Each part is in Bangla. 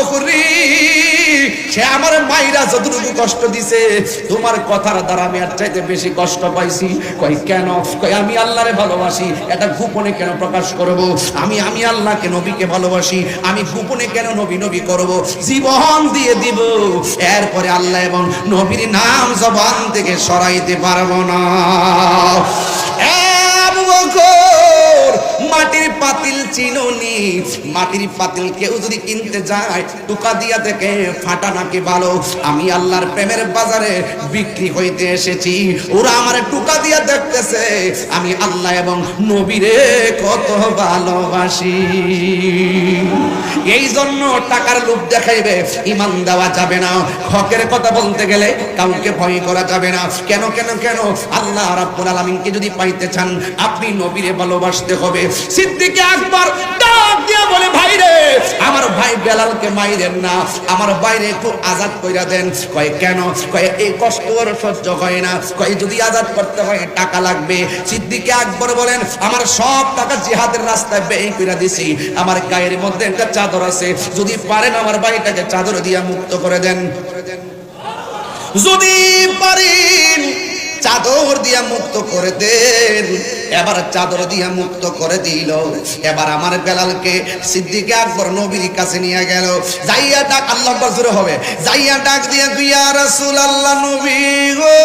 বকর সে আমার মাইরা যতটুকু কষ্ট দিছে, তোমার কথার দ্বারা আমি আর চাইতে বেশি কষ্ট পাইছি। কই কেন? কই আমি আল্লাহরে ভালোবাসি। এটা গোপনে কেন প্রকাশ করব? আমি আমি আল্লাহকে, নবীকে ভালোবাসি। আমি গোপনে কেন নবী নবী করব? জীবন দিয়ে দিব। এরপরে আল্লাহ এবং নবীর নাম জবান থেকে সরাইতে পারব না। চিনুনি মাটির পাতিল কেউ যদি কিনতে যায়, টুকা দিয়া ফাটা নাকি ভালো আমি আল্লাহর প্রেমের বাজারে বিক্রি হইতে এসেছি। ওরা আমার টুকা দিয়া দেখতেছে। আমি আল্লাহ এবং নবীরে কত ভালোবাসি। এই জন্য টাকার লোভ দেখাইবে, ইমান দেওয়া যাবে না। হকের কথা বলতে গেলে কাউকে ভয় করা যাবে না। কেন কেন কেন? আল্লাহ রাব্বুল যদি পাইতে চান, আপনি নবীরে ভালোবাসতে হবে। সিদ্দিকে ডাক দিয়ে বলে ভাই রে আমার ভাই বেলালকে মাইরেন না, আমার বাইরে একটু আজাদ কইরা দেন। কয়, কেন? কয়, এই কষ্ট ওর সহ্য হয় না। কয়, যদি আজাদ করতে হয়, টাকা লাগবে। সিদ্দিকে আকবর বলেন, আমার সব টাকা জিহাদের রাস্তায় ব্যয় কইরা দিছি। আমার গায়ের মধ্যে একটা চাদর আছে। যদি পারেন আমার ভাইটাকে চাদর দিয়া মুক্ত করে দেন। যদি পারেন চাদর দিয়া মুক্ত করে দেন। এবার চাদর দিয়া মুক্ত করে দিল। এবার আমার বেলালকে সিদ্দিকে আকবর নবীর কাছে নিয়ে গেল। যাইয়া ডাক, আল্লাহ বজরে হবে। যাইয়া ডাক দিয়া গুইয়া রাসূল আল্লাহ নবী গো।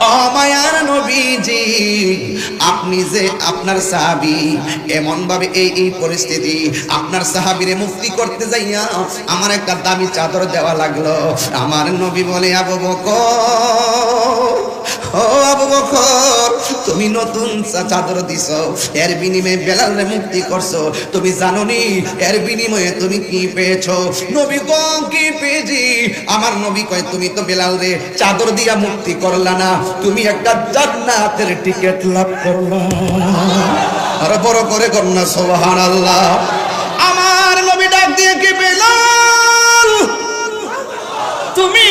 অমায়ার নবীজি আপনি যে আপনার সাহাবি, এমন ভাবে এই এই পরিস্থিতি আপনার সাহাবিরে মুক্তি করতে যাইয়া আমার একটা দামি চাদর দেওয়া লাগল। আমার নবী বলে, আবু বকর তুমি নতুন চাদর দিছ, এর বিনিময়ে বেলালে মুক্তি করছ। তুমি জানো নি এর বিনিময়ে তুমি কি পেয়েছ? নবী গো, কি পেয়েছি? আমার নবী কয়, তুমি তো বেলাল রে চাদর দিয়া মুক্তি করলা না, তুমি একটা জান্নাতের টিকিট লাভ করলা। আর বড় করে কন্যা সোহান আল্লাহ আমার নবী ডাক দিয়ে কি বেলাল? তুমি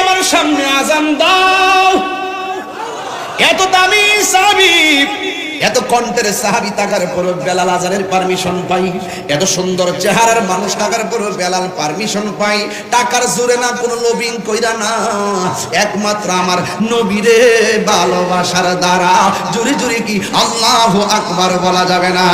আমার সামনে আজান দাও। এত দামি সাহাবি, এত কণ্ঠের সাহাবি থাকার পর বেলাল আজানের পারমিশন পাই। এত সুন্দর চেহারার মানুষ থাকার পর বেলাল পারমিশন পাই। টাকার জোরে না, কোনো লোভিং কইরা না। একমাত্র আমার নবীরে ভালোবাসার দ্বারা। জুড়ে জুড়ে কি আল্লাহ আকবার বলা যাবে না।